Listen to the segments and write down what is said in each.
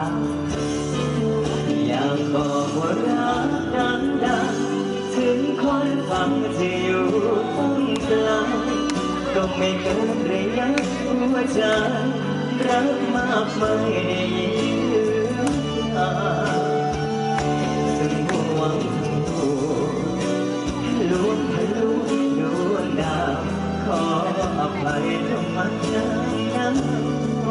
อยากบอกว่ารักดังดังถึงคนฟังที่อยู่ตั้งไกลก็ไม่เกินระยะหัวใจรักมากไม่ได้ยืนยาวถึงห่วงหัวลวงทะลุดวงดาวขออภัยทำไมนั้นเ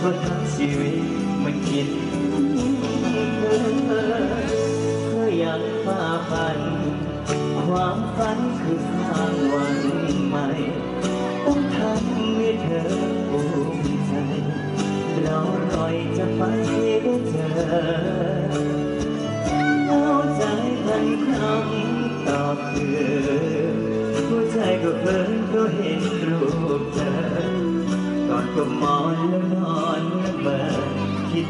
พราะทั้งชีวิต มันคิดเพื่อยังฝ่าฟัน ความฝันคือสร้างวันใหม่ ต้องทำให้เธอภูมิใจเรารอยจะไปได้เจอเอาใจพันคำตอบคือหัวใจก็เพิ่งก็เห็นรูปเธอก่อนก็มองโล